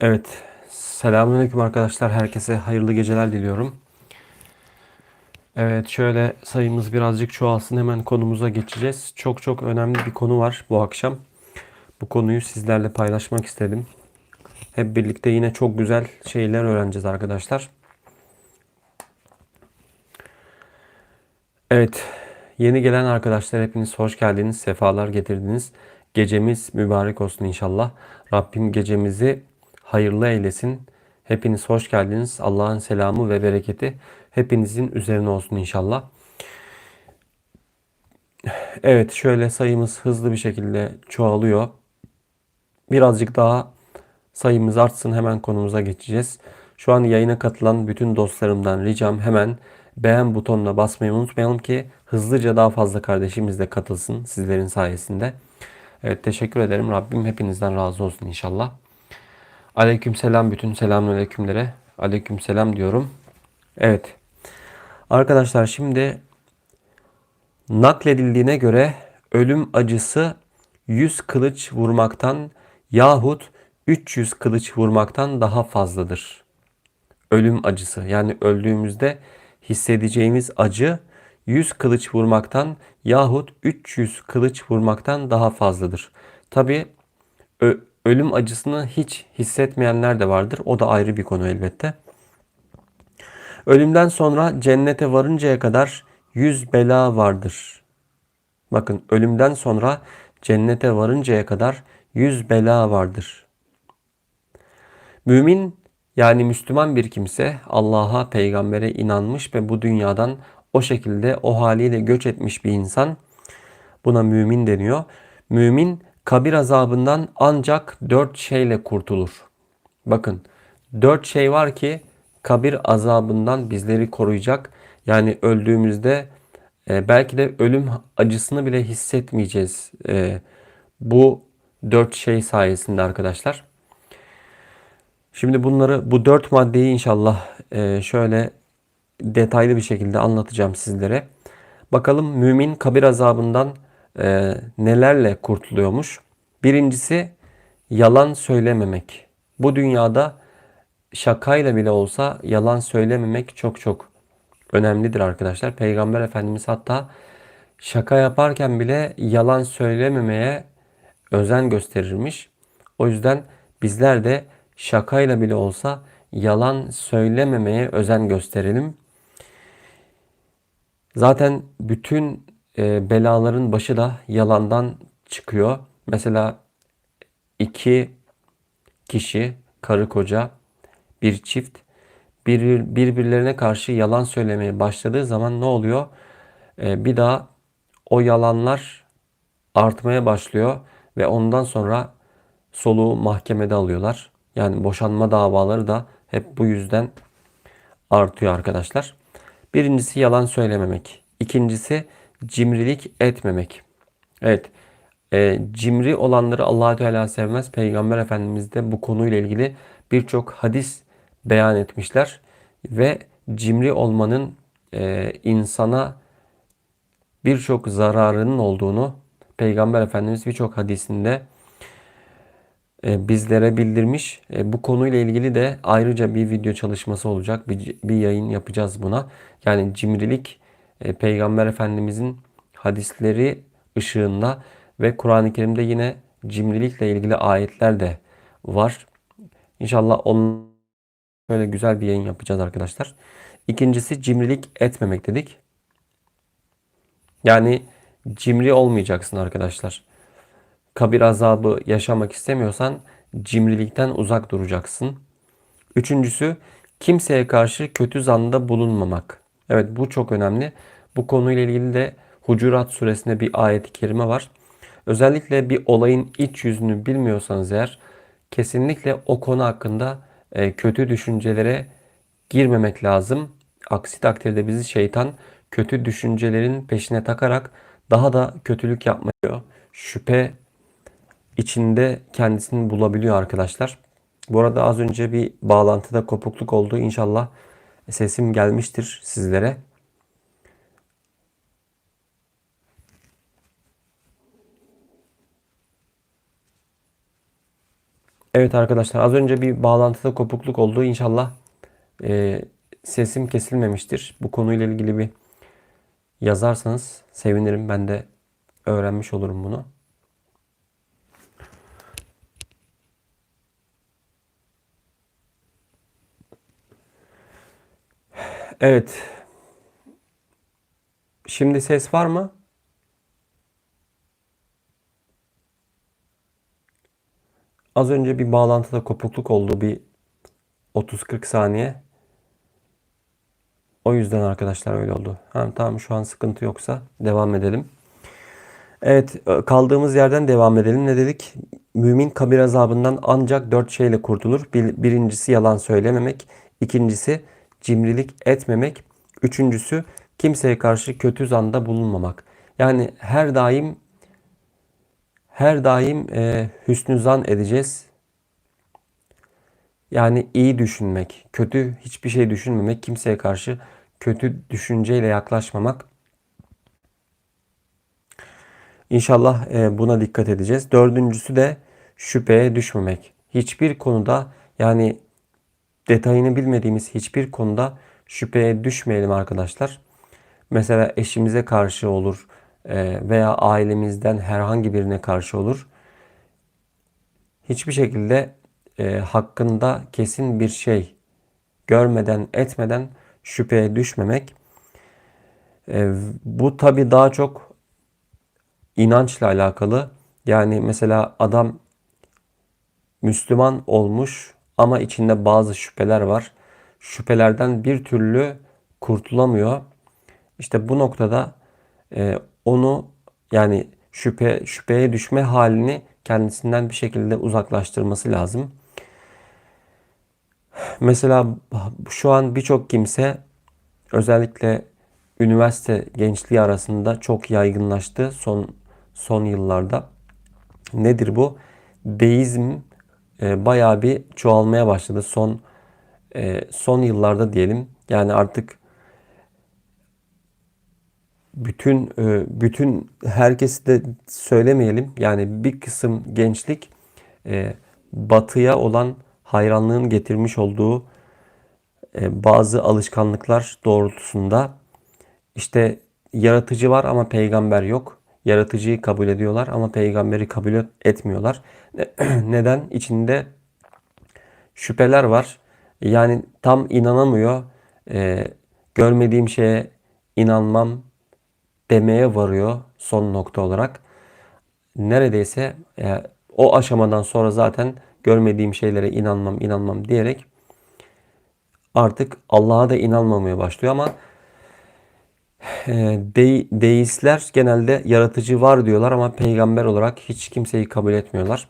Evet. Selamünaleyküm arkadaşlar. Herkese hayırlı geceler diliyorum. Evet, şöyle sayımız birazcık çoğalsın. Hemen konumuza geçeceğiz. Çok çok önemli bir konu var bu akşam. Bu konuyu sizlerle paylaşmak istedim. Hep birlikte yine çok güzel şeyler öğreneceğiz arkadaşlar. Evet, yeni gelen arkadaşlar hepiniz hoş geldiniz, sefalar getirdiniz. Gecemiz mübarek olsun inşallah. Rabbim gecemizi hayırlı eylesin. Hepiniz hoş geldiniz. Allah'ın selamı ve bereketi hepinizin üzerine olsun inşallah. Evet, şöyle sayımız hızlı bir şekilde çoğalıyor. Birazcık daha sayımız artsın hemen konumuza geçeceğiz. Şu an yayına katılan bütün dostlarımdan ricam hemen beğen butonuna basmayı unutmayalım ki hızlıca daha fazla kardeşimiz de katılsın sizlerin sayesinde. Evet teşekkür ederim. Rabbim hepinizden razı olsun inşallah. Aleyküm selam bütün selamünaleykümlere. Aleyküm selam diyorum. Evet. Arkadaşlar şimdi nakledildiğine göre ölüm acısı 100 kılıç vurmaktan yahut 300 kılıç vurmaktan daha fazladır. Ölüm acısı yani öldüğümüzde hissedeceğimiz acı 100 kılıç vurmaktan yahut 300 kılıç vurmaktan daha fazladır. Tabi ölüm acısını hiç hissetmeyenler de vardır. O da ayrı bir konu elbette. Ölümden sonra cennete varıncaya kadar yüz bela vardır. Bakın ölümden sonra cennete varıncaya kadar yüz bela vardır. Mümin yani Müslüman bir kimse Allah'a, peygambere inanmış ve bu dünyadan o şekilde o haliyle göç etmiş bir insan buna mümin deniyor. Mümin kabir azabından ancak dört şeyle kurtulur. Bakın dört şey var ki kabir azabından bizleri koruyacak. Yani öldüğümüzde e, belki de ölüm acısını bile hissetmeyeceğiz. E, bu dört şey sayesinde arkadaşlar. Şimdi bunları bu dört maddeyi inşallah e, şöyle detaylı bir şekilde anlatacağım sizlere. Bakalım mümin kabir azabından e, nelerle kurtuluyormuş? Birincisi yalan söylememek. Bu dünyada şakayla bile olsa yalan söylememek çok çok önemlidir arkadaşlar. Peygamber Efendimiz hatta şaka yaparken bile yalan söylememeye özen gösterirmiş. O yüzden bizler de şakayla bile olsa yalan söylememeye özen gösterelim. Zaten bütün e, belaların başı da yalandan çıkıyor. Mesela iki kişi, karı koca, bir çift bir, birbirlerine karşı yalan söylemeye başladığı zaman ne oluyor? E, bir daha o yalanlar artmaya başlıyor ve ondan sonra soluğu mahkemede alıyorlar. Yani boşanma davaları da hep bu yüzden artıyor arkadaşlar. Birincisi yalan söylememek. İkincisi cimrilik etmemek. Evet. E, cimri olanları allah Teala sevmez. Peygamber Efendimiz de bu konuyla ilgili birçok hadis beyan etmişler. Ve cimri olmanın e, insana birçok zararının olduğunu Peygamber Efendimiz birçok hadisinde e, bizlere bildirmiş. E, bu konuyla ilgili de ayrıca bir video çalışması olacak. Bir, bir yayın yapacağız buna. Yani cimrilik e, Peygamber Efendimizin hadisleri ışığında ve Kur'an-ı Kerim'de yine cimrilikle ilgili ayetler de var. İnşallah onun böyle güzel bir yayın yapacağız arkadaşlar. İkincisi cimrilik etmemek dedik. Yani cimri olmayacaksın arkadaşlar. Kabir azabı yaşamak istemiyorsan cimrilikten uzak duracaksın. Üçüncüsü kimseye karşı kötü zanda bulunmamak. Evet bu çok önemli. Bu konuyla ilgili de Hucurat suresinde bir ayet-i kerime var. Özellikle bir olayın iç yüzünü bilmiyorsanız eğer kesinlikle o konu hakkında e, kötü düşüncelere girmemek lazım. Aksi takdirde bizi şeytan kötü düşüncelerin peşine takarak daha da kötülük yapmıyor. Şüphe içinde kendisini bulabiliyor arkadaşlar. Bu arada az önce bir bağlantıda kopukluk oldu. İnşallah sesim gelmiştir sizlere. Evet arkadaşlar az önce bir bağlantıda kopukluk oldu. İnşallah e, sesim kesilmemiştir. Bu konuyla ilgili bir yazarsanız sevinirim. Ben de öğrenmiş olurum bunu. Evet. Şimdi ses var mı? Az önce bir bağlantıda kopukluk oldu. Bir 30-40 saniye. O yüzden arkadaşlar öyle oldu. Ha, tamam şu an sıkıntı yoksa devam edelim. Evet kaldığımız yerden devam edelim. Ne dedik? Mümin kabir azabından ancak dört şeyle kurtulur. Bir, birincisi yalan söylememek. ikincisi cimrilik etmemek. Üçüncüsü kimseye karşı kötü zanda bulunmamak. Yani her daim her daim e, hüsnü zan edeceğiz. Yani iyi düşünmek, kötü hiçbir şey düşünmemek, kimseye karşı kötü düşünceyle yaklaşmamak. İnşallah e, buna dikkat edeceğiz. Dördüncüsü de şüpheye düşmemek. Hiçbir konuda yani detayını bilmediğimiz hiçbir konuda şüpheye düşmeyelim arkadaşlar. Mesela eşimize karşı olur e, veya ailemizden herhangi birine karşı olur. Hiçbir şekilde e, hakkında kesin bir şey görmeden etmeden şüpheye düşmemek. E, bu tabi daha çok inançla alakalı. Yani mesela adam Müslüman olmuş ama içinde bazı şüpheler var. Şüphelerden bir türlü kurtulamıyor. İşte bu noktada e, onu yani şüphe şüpheye düşme halini kendisinden bir şekilde uzaklaştırması lazım. Mesela şu an birçok kimse özellikle üniversite gençliği arasında çok yaygınlaştı son son yıllarda. Nedir bu? Deizm e, bayağı bir çoğalmaya başladı son e, son yıllarda diyelim. Yani artık bütün e, bütün herkesi de söylemeyelim. Yani bir kısım gençlik e, batıya olan hayranlığın getirmiş olduğu bazı alışkanlıklar doğrultusunda işte yaratıcı var ama peygamber yok. Yaratıcıyı kabul ediyorlar ama peygamberi kabul etmiyorlar. Neden? İçinde şüpheler var. Yani tam inanamıyor. E, görmediğim şeye inanmam demeye varıyor son nokta olarak. Neredeyse e, o aşamadan sonra zaten görmediğim şeylere inanmam inanmam diyerek artık Allah'a da inanmamaya başlıyor ama de, deistler genelde yaratıcı var diyorlar ama peygamber olarak hiç kimseyi kabul etmiyorlar.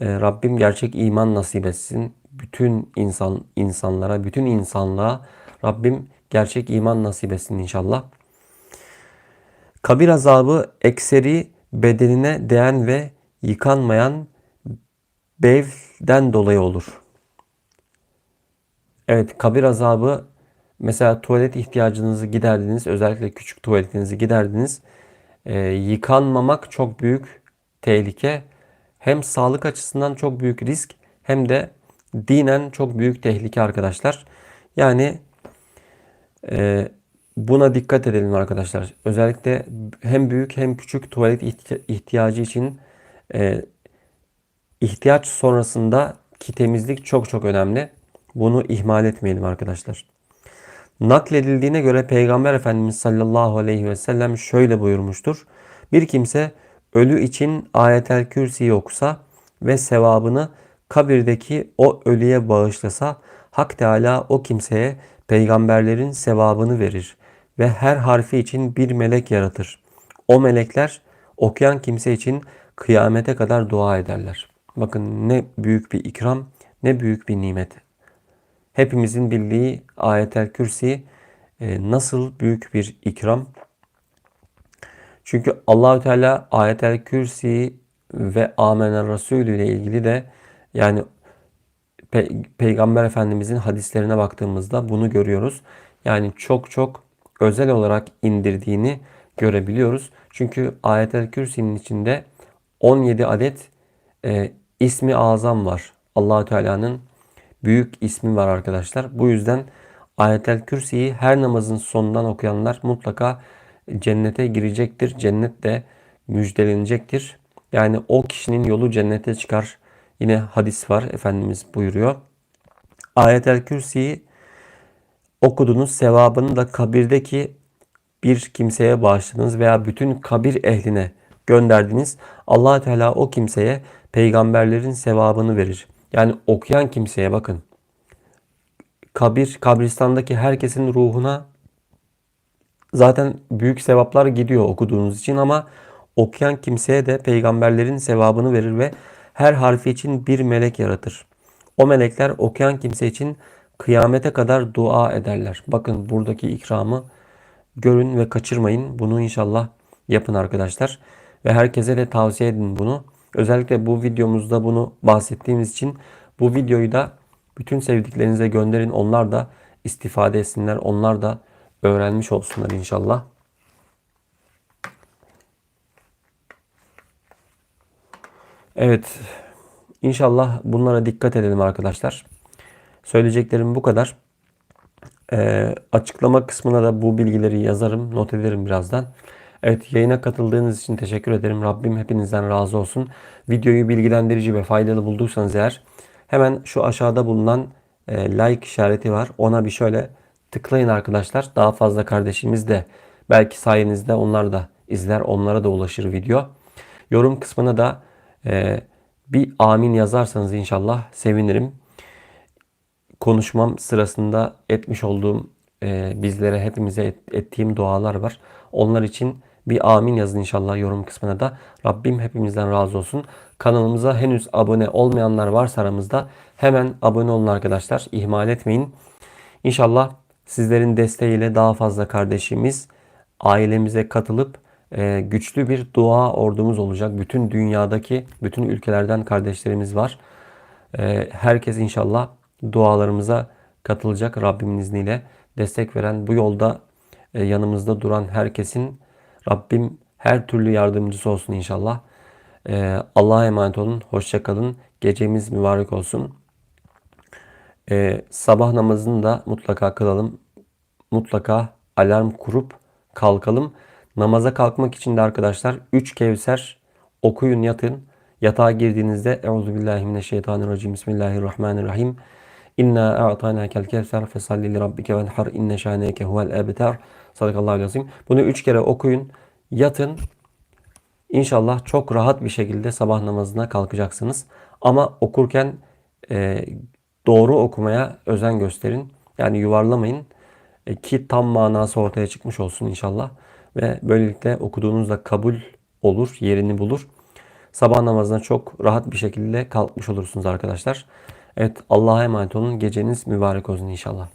E, Rabbim gerçek iman nasip etsin. Bütün insan insanlara, bütün insanlığa Rabbim gerçek iman nasip etsin inşallah. Kabir azabı ekseri bedenine değen ve yıkanmayan bevden dolayı olur. Evet kabir azabı mesela tuvalet ihtiyacınızı giderdiniz. Özellikle küçük tuvaletinizi giderdiniz. E, yıkanmamak çok büyük tehlike. Hem sağlık açısından çok büyük risk hem de dinen çok büyük tehlike arkadaşlar. Yani e, buna dikkat edelim arkadaşlar. Özellikle hem büyük hem küçük tuvalet ihtiyacı için e, ihtiyaç sonrasında ki temizlik çok çok önemli. Bunu ihmal etmeyelim arkadaşlar. Nakledildiğine göre Peygamber Efendimiz sallallahu aleyhi ve sellem şöyle buyurmuştur. Bir kimse ölü için ayetel kürsi okusa ve sevabını kabirdeki o ölüye bağışlasa Hak Teala o kimseye peygamberlerin sevabını verir ve her harfi için bir melek yaratır. O melekler okuyan kimse için kıyamete kadar dua ederler. Bakın ne büyük bir ikram, ne büyük bir nimet. Hepimizin bildiği ayetel kürsi e, nasıl büyük bir ikram. Çünkü Allahü Teala ayetel kürsi ve amener Resulü ile ilgili de yani Pe Peygamber Efendimizin hadislerine baktığımızda bunu görüyoruz. Yani çok çok özel olarak indirdiğini görebiliyoruz. Çünkü ayetel kürsinin içinde 17 adet e, ismi azam var. Allahu Teala'nın büyük ismi var arkadaşlar. Bu yüzden Ayetel Kürsi'yi her namazın sonundan okuyanlar mutlaka cennete girecektir. Cennet de müjdelenecektir. Yani o kişinin yolu cennete çıkar. Yine hadis var. Efendimiz buyuruyor. Ayetel Kürsi'yi okudunuz. Sevabını da kabirdeki bir kimseye bağışladınız veya bütün kabir ehline gönderdiniz. allah Teala o kimseye peygamberlerin sevabını verir. Yani okuyan kimseye bakın. Kabir, kabristandaki herkesin ruhuna zaten büyük sevaplar gidiyor okuduğunuz için ama okuyan kimseye de peygamberlerin sevabını verir ve her harfi için bir melek yaratır. O melekler okuyan kimse için kıyamete kadar dua ederler. Bakın buradaki ikramı görün ve kaçırmayın. Bunu inşallah yapın arkadaşlar. Ve herkese de tavsiye edin bunu. Özellikle bu videomuzda bunu bahsettiğimiz için bu videoyu da bütün sevdiklerinize gönderin. Onlar da istifade etsinler. Onlar da öğrenmiş olsunlar inşallah. Evet. İnşallah bunlara dikkat edelim arkadaşlar. Söyleyeceklerim bu kadar. Ee, açıklama kısmına da bu bilgileri yazarım, not ederim birazdan. Evet yayına katıldığınız için teşekkür ederim. Rabbim hepinizden razı olsun. Videoyu bilgilendirici ve faydalı bulduysanız eğer hemen şu aşağıda bulunan e, like işareti var. Ona bir şöyle tıklayın arkadaşlar. Daha fazla kardeşimiz de belki sayenizde onlar da izler. Onlara da ulaşır video. Yorum kısmına da e, bir amin yazarsanız inşallah sevinirim konuşmam sırasında etmiş olduğum e, bizlere hepimize et, ettiğim dualar var. Onlar için bir amin yazın inşallah yorum kısmına da. Rabbim hepimizden razı olsun. Kanalımıza henüz abone olmayanlar varsa aramızda hemen abone olun arkadaşlar. İhmal etmeyin. İnşallah sizlerin desteğiyle daha fazla kardeşimiz ailemize katılıp e, güçlü bir dua ordumuz olacak. Bütün dünyadaki, bütün ülkelerden kardeşlerimiz var. E, herkes inşallah dualarımıza katılacak Rabbimin izniyle. Destek veren bu yolda e, yanımızda duran herkesin Rabbim her türlü yardımcısı olsun inşallah. E, Allah'a emanet olun. Hoşça kalın. Gecemiz mübarek olsun. E, sabah namazını da mutlaka kılalım. Mutlaka alarm kurup kalkalım. Namaza kalkmak için de arkadaşlar 3 Kevser okuyun yatın. Yatağa girdiğinizde Euzubillahimineşşeytanirracim Bismillahirrahmanirrahim. İnna a'taynakel kevser fesalli li rabbike venhar inne şaneke huvel ebter. Sadakallahu azim. Bunu üç kere okuyun. Yatın. İnşallah çok rahat bir şekilde sabah namazına kalkacaksınız. Ama okurken e, doğru okumaya özen gösterin. Yani yuvarlamayın. E, ki tam manası ortaya çıkmış olsun inşallah. Ve böylelikle okuduğunuzda kabul olur, yerini bulur. Sabah namazına çok rahat bir şekilde kalkmış olursunuz arkadaşlar. Evet Allah'a emanet olun. Geceniz mübarek olsun inşallah.